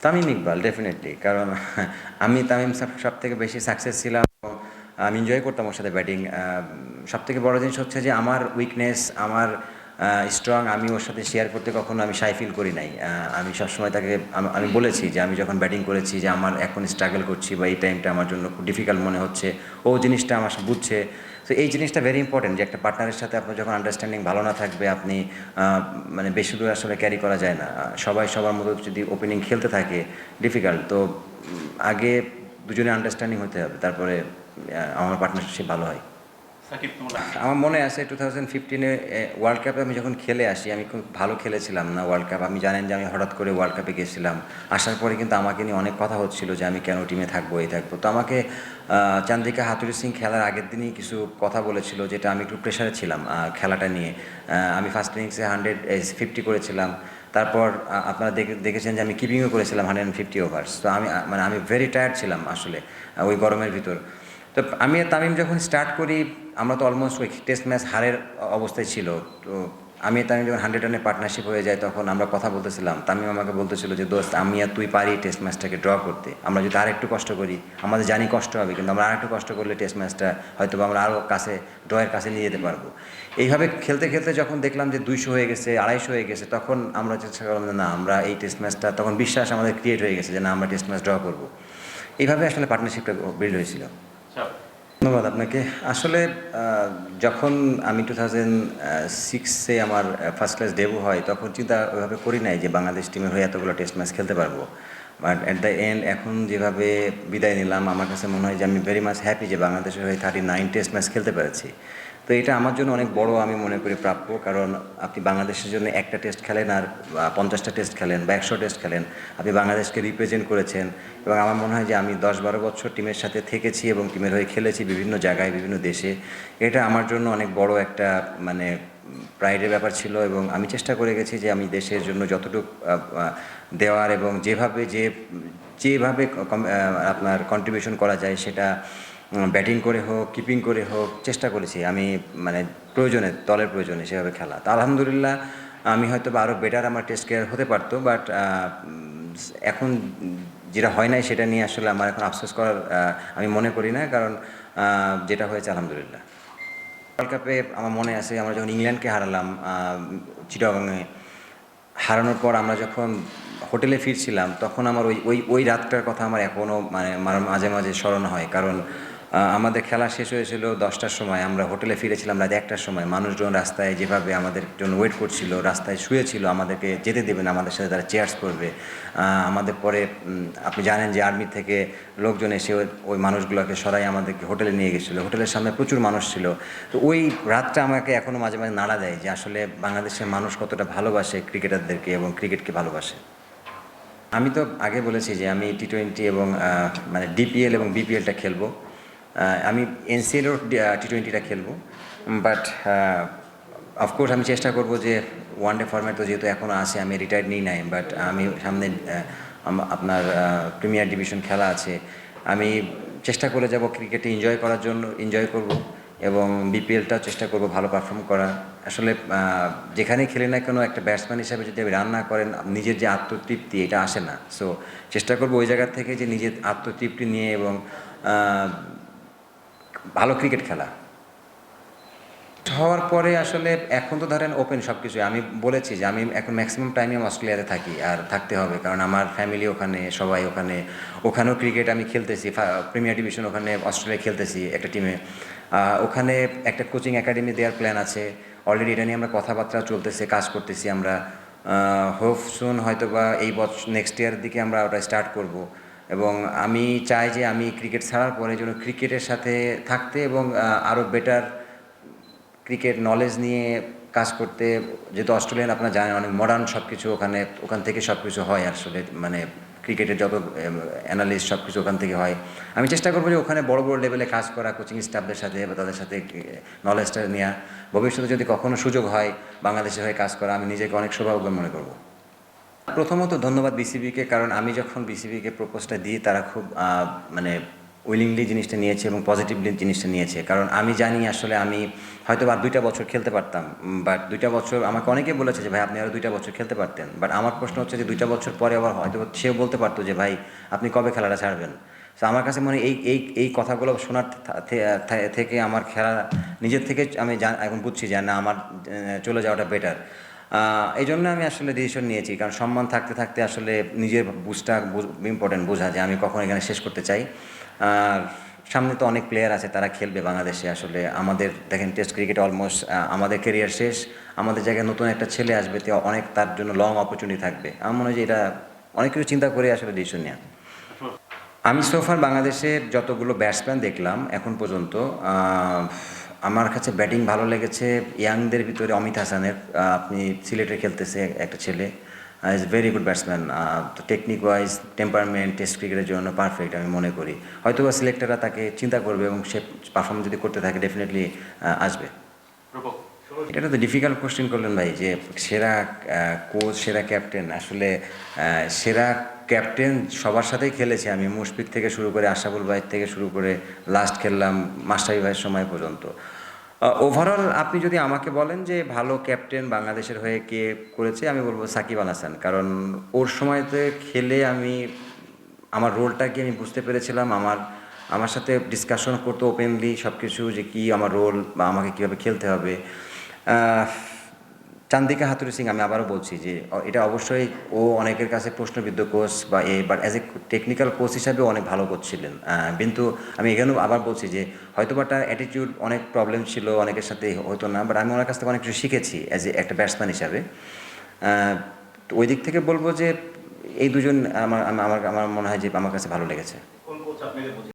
Tamim Iqbal definitely কারণ আমি তামিম সব থেকে বেশি সাকসেস ছিলাম আমি এনজয় করতাম ওর সাথে ব্যাটিং সব থেকে বড় জিনিস হচ্ছে যে আমার উইকনেস আমার স্ট্রং আমি ওর সাথে শেয়ার করতে কখনো আমি সাই ফিল করি নাই। আমি সবসময় তাকে, আমি বলেছি যে আমি যখন ব্যাটিং করেছি যে আমার এখন স্ট্রাগল করছি বা এই টাইমটা আমার জন্য খুব ডিফিকাল্ট মনে হচ্ছে। ও জিনিসটা আমার বুঝছে। তো এই জিনিসটা ভেরি ইম্পর্টেন্ট যে একটা পার্টনারের সাথে আপনার যখন আন্ডারস্ট্যান্ডিং ভালো না থাকবে, আপনি মানে বেশি দূর আসলে ক্যারি করা যায় না। সবাই সবার মতো যদি ওপেনিং খেলতে থাকে ডিফিকাল্ট তো আগে দুজনে আন্ডারস্ট্যান্ডিং হতে হবে, তারপরে আমার পার্টনারশিপ ভালো হয়। আমার মনে আছে টু থাউজেন্ড ফিফটিনে ওয়ার্ল্ড কাপে আমি যখন খেলে আসি, আমি খুব ভালো খেলেছিলাম না ওয়ার্ল্ড কাপ আমি জানেন যে আমি হঠাৎ করে ওয়ার্ল্ড কাপে গেছিলাম। আসার পরে কিন্তু আমাকে নিয়ে অনেক কথা হচ্ছিল যে আমি কেন টিমে থাকব, এই থাকব। তো আমাকে চান্দ্রিকা হাতুরি সিং খেলার আগের দিনই কিছু কথা বলেছিল যেটা আমি একটু প্রেশারে ছিলাম খেলাটা নিয়ে। আমি ফার্স্ট ইনিংসে হান্ড্রেড ফিফটি করেছিলাম। তারপর আপনারা দেখে, দেখেছেন যে আমি কিপিংও করেছিলাম হান্ড্রেড ফিফটি ওভার্স তো আমি মানে আমি ভেরি টায়ার্ড ছিলাম আসলে ওই গরমের ভিতর। তো আমি তামিম যখন স্টার্ট করি, আমরা তো অলমোস্ট ওই টেস্ট ম্যাচ হারের অবস্থায় ছিল। তো আমি তামিম যখন হান্ড্রেড রানের পার্টনারশিপ হয়ে যায়, তখন আমরা কথা বলতেছিলাম। তামিম আমাকে বলতেছিল যে, দোস্ত, আমি আর তুই পারি টেস্ট ম্যাচটাকে ড্র করতে। আমরা যদি আর একটু কষ্ট করি, আমাদের জানি কষ্ট হবে, কিন্তু আমরা আর একটু কষ্ট করলে টেস্ট ম্যাচটা হয়তো আমরা আরও কাছে ড্রয়ের কাছে নিয়ে যেতে পারব। এইভাবে খেলতে খেলতে যখন দেখলাম যে দুইশো হয়ে গেছে, আড়াইশো হয়ে গেছে, তখন আমরা চেষ্টা করলাম যে, না, আমরা এই টেস্ট ম্যাচটা তখন বিশ্বাস আমাদের ক্রিয়েট হয়ে গেছে যে, না, আমরা টেস্ট ম্যাচ ড্র করব। এইভাবে আসলে পার্টনারশিপটা বিল্ড হয়েছিল। ধন্যবাদ আপনাকে। আসলে যখন আমি টু থাউজেন্ড সিক্সে আমার ফার্স্ট ক্লাস ডেবু হয়, তখন চিন্তা ওইভাবে করি নাই যে বাংলাদেশ টিমের হয়ে এতগুলো টেস্ট ম্যাচ খেলতে পারব। বাট অ্যাট দ্য এন্ড এখন যেভাবে বিদায় নিলাম, আমার কাছে মনে হয় যে আমি ভেরি মাচ হ্যাপি যে বাংলাদেশের হয়ে থার্টি নাইন টেস্ট ম্যাচ খেলতে পেরেছি। তো এটা আমার জন্য অনেক বড় আমি মনে করি প্রাপ্য, কারণ আপনি বাংলাদেশের জন্য একটা টেস্ট খেলেন আর পঞ্চাশটা টেস্ট খেলেন বা একশো টেস্ট খেলেন। আপনি বাংলাদেশকে রিপ্রেজেন্ট করেছেন এবং আমার মনে হয় যে আমি দশ বারো বছর টিমের সাথে থেকেছি এবং টিমের হয়ে খেলেছি বিভিন্ন জায়গায়, বিভিন্ন দেশে। এটা আমার জন্য অনেক বড় একটা মানে প্রাইডের ব্যাপার ছিল এবং আমি চেষ্টা করে গেছি যে আমি দেশের জন্য যতটুকু দেওয়ার এবং যেভাবে যে, যেভাবে আপনার কন্ট্রিবিউশন করা যায় সেটা ব্যাটিং করে হোক, কিপিং করে হোক, চেষ্টা করেছি। আমি মানে প্রয়োজনে, দলের প্রয়োজনে সেভাবে খেলা। তা আলহামদুলিল্লাহ, আমি হয়তো বা আরও বেটার আমার টেস্ট কেয়ার হতে পারতো বাট এখন যেটা হয় নাই সেটা নিয়ে আসলে আমার এখন আফসোস করার আমি মনে করি না, কারণ যেটা হয়েছে আলহামদুলিল্লাহ। ওয়ার্ল্ড কাপে আমার মনে আছে, আমরা যখন ইংল্যান্ডকে হারালাম চিটাগাংয়ে, হারানোর পর আমরা যখন হোটেলে ফিরছিলাম, তখন আমার ওই ওই ওই রাতটার কথা আমার এখনও মানে মাঝে মাঝে স্মরণ হয়। কারণ আমাদের খেলা শেষ হয়েছিল দশটার সময়। আমরা হোটেলে ফিরেছিলাম রাত একটার সময়। মানুষজন রাস্তায় যেভাবে আমাদের জন্য ওয়েট করছিল, রাস্তায় শুয়েছিল, আমাদেরকে যেতে দেবেন আমাদের সাথে তারা চেয়ার্স করবে। আমাদের পরে আপনি জানেন যে আর্মি থেকে লোকজন এসে ওই- মানুষগুলোকে সরাই আমাদেরকে হোটেলে নিয়ে গেছিল। হোটেলের সামনে প্রচুর মানুষ ছিল। তো ওই রাতটা আমাকে এখনও মাঝে মাঝে নাড়া দেয় যে আসলে বাংলাদেশের মানুষ কতটা ভালোবাসে ক্রিকেটারদেরকে এবং ক্রিকেটকে ভালোবাসে। আমি তো আগে বলেছি যে আমি টি টোয়েন্টি এবং মানে ডিপিএল এবং বিপিএলটা খেলব। আমি এনসিএলও টি টোয়েন্টিটা খেলব বাট অফকোর্স আমি চেষ্টা করব যে ওয়ান ডে ফরম্যাট তো যেহেতু এখনও আছে আমি রিটায়ার্ড নিই নাই বাট আমি সামনে আপনার প্রিমিয়ার ডিভিশন খেলা আছে আমি চেষ্টা করে যাব ক্রিকেটে এনজয় করার জন্য এনজয় করব এবং বিপিএলটাও চেষ্টা করব ভালো পারফর্ম করার। আসলে আহ, যেখানেই খেলে না কেন একটা ব্যাটসম্যান হিসাবে যদি আপনি রান্না করেন নিজের যে আত্মতৃপ্তি এটা আসে না। সো চেষ্টা করব ওই জায়গা থেকে যে নিজের আত্মতৃপ্তি নিয়ে এবং ভালো ক্রিকেট খেলা। হওয়ার পরে আসলে এখন তো ধরেন ওপেন সব কিছু আমি বলেছি যে আমি এখন ম্যাক্সিমাম টাইমে অস্ট্রেলিয়াতে থাকি আর থাকতে হবে। কারণ আমার ফ্যামিলি ওখানে, সবাই ওখানে। ওখানেও ক্রিকেট আমি খেলতেছি প্রিমিয়ার ডিভিশন ওখানে অস্ট্রেলিয়া খেলতেছি একটা টিমে ওখানে একটা কোচিং একাডেমি দেওয়ার প্ল্যান আছে। অলরেডি এটা নিয়ে আমরা কথাবার্তা চলতেছে, কাজ করতেছি আমরা। হোপ সুন হয়তো বা এই বছর নেক্সট ইয়ারের দিকে আমরা ওটা স্টার্ট করব। এবং আমি চাই যে আমি ক্রিকেট ছাড়ার পরে যেন ক্রিকেটের সাথে থাকতে এবং আরও বেটার ক্রিকেট নলেজ নিয়ে কাজ করতে। যেহেতু অস্ট্রেলিয়ান আপনারা জানেন, অনেক মডার্ন সব কিছু ওখানে, ওখান থেকে সব কিছু হয় আসলে মানে ক্রিকেটের যত অ্যানালিস্ট সব কিছু ওখান থেকে হয়। আমি চেষ্টা করব যে ওখানে বড় বড় লেভেলে কাজ করা কোচিং স্টাফদের সাথে বা তাদের সাথে নলেজটা নেওয়া ভবিষ্যতে যদি কখনো সুযোগ হয় বাংলাদেশে হয়ে কাজ করা, আমি নিজেকে অনেক সৌভাগ্য মনে করব। প্রথমত ধন্যবাদ বিসিবিকে, কারণ আমি যখন বিসিবিকে প্রপোজটা দিই, তারা খুব মানে উইলিংলি জিনিসটা নিয়েছে এবং পজিটিভলি জিনিসটা নিয়েছে। কারণ আমি জানি আসলে আমি হয়তো আর দুইটা বছর খেলতে পারতাম বাট দুইটা বছর আমাকে অনেকে বলেছে যে, ভাই, আপনি আরও দুইটা বছর খেলতে পারতেন। বাট আমার প্রশ্ন হচ্ছে যে, দুইটা বছর পরে আবার হয়তো সেও বলতে পারতো যে, ভাই, আপনি কবে খেলাটা ছাড়বেন? তো আমার কাছে মনে এই এই এই কথাগুলো শোনার থেকে আমার খেলা নিজের থেকে আমি এখন বুঝছি যে, না, আমার চলে যাওয়াটা বেটার এই জন্য আমি আসলে ডিসিশন নিয়েছি। কারণ সম্মান থাকতে থাকতে আসলে নিজের বুঝটা ইম্পর্টেন্ট বোঝা যে আমি কখন এখানে শেষ করতে চাই। আর সামনে তো অনেক প্লেয়ার আছে, তারা খেলবে বাংলাদেশে আসলে। আমাদের দেখেন টেস্ট ক্রিকেট অলমোস্ট আমাদের কেরিয়ার শেষ। আমাদের জায়গায় নতুন একটা ছেলে আসবে, তো অনেক তার জন্য লং অপরচুনিটি থাকবে। আমার মনে হয় যে এটা অনেক কিছু চিন্তা করে আসলে ডিসিশন নেওয়া আমি সোফার বাংলাদেশের যতগুলো ব্যাটসম্যান দেখলাম এখন পর্যন্ত আমার কাছে ব্যাটিং ভালো লেগেছে, ইয়াংদের ভিতরে অমিত হাসানের আপনি সিলেটে খেলতেছে একটা ছেলে is very good batsman technique wise temperament test ক্রিকেটের জন্য পারফেক্ট আমি মনে করি। হয়তো বা সিলেক্টররা তাকে চিন্তা করবে এবং সে পারফর্ম যদি করতে থাকে ডেফিনেটলি আসবে। এটা তো ডিফিকাল্ট কোশ্চেন করলেন ভাই, যে সেরা কোচ সেরা ক্যাপ্টেন আসলে সেরা ক্যাপ্টেন সবার সাথেই খেলেছি আমি। মুশফিক থেকে শুরু করে আশাফুল ভাই থেকে শুরু করে লাস্ট খেললাম মাস্টারি ভাইয়ের সময় পর্যন্ত। ওভারঅল আপনি যদি আমাকে বলেন যে ভালো ক্যাপ্টেন বাংলাদেশের হয়ে কে করেছে, আমি বলব সাকিব আল হাসান। কারণ ওর সময়তে খেলে আমি, আমার রোলটাকে আমি বুঝতে পেরেছিলাম, আমার আমার সাথে ডিসকাশন করতো ওপেনলি সব কিছু যে কী আমার রোল বা আমাকে কীভাবে খেলতে হবে। চান্দিকা হাতুরি সিং, আমি আবারও বলছি যে এটা অবশ্যই ও অনেকের কাছে প্রশ্নবিদ্ধ কোচ বা a but as a technical coach হিসাবে অনেক ভালো কোচ ছিলেন। কিন্তু আমি এখানেও আবার বলছি যে হয়তো বা তার অ্যাটিটিউড অনেক প্রবলেম ছিল, অনেকের সাথে হতো না বাট আমি ওনার কাছ থেকে অনেক কিছু শিখেছি অ্যাজ এ একটা ব্যাটসম্যান হিসাবে। ওই দিক থেকে বলব যে, এই দুজন আমার আমার আমার মনে হয় যে আমার কাছে ভালো লেগেছে।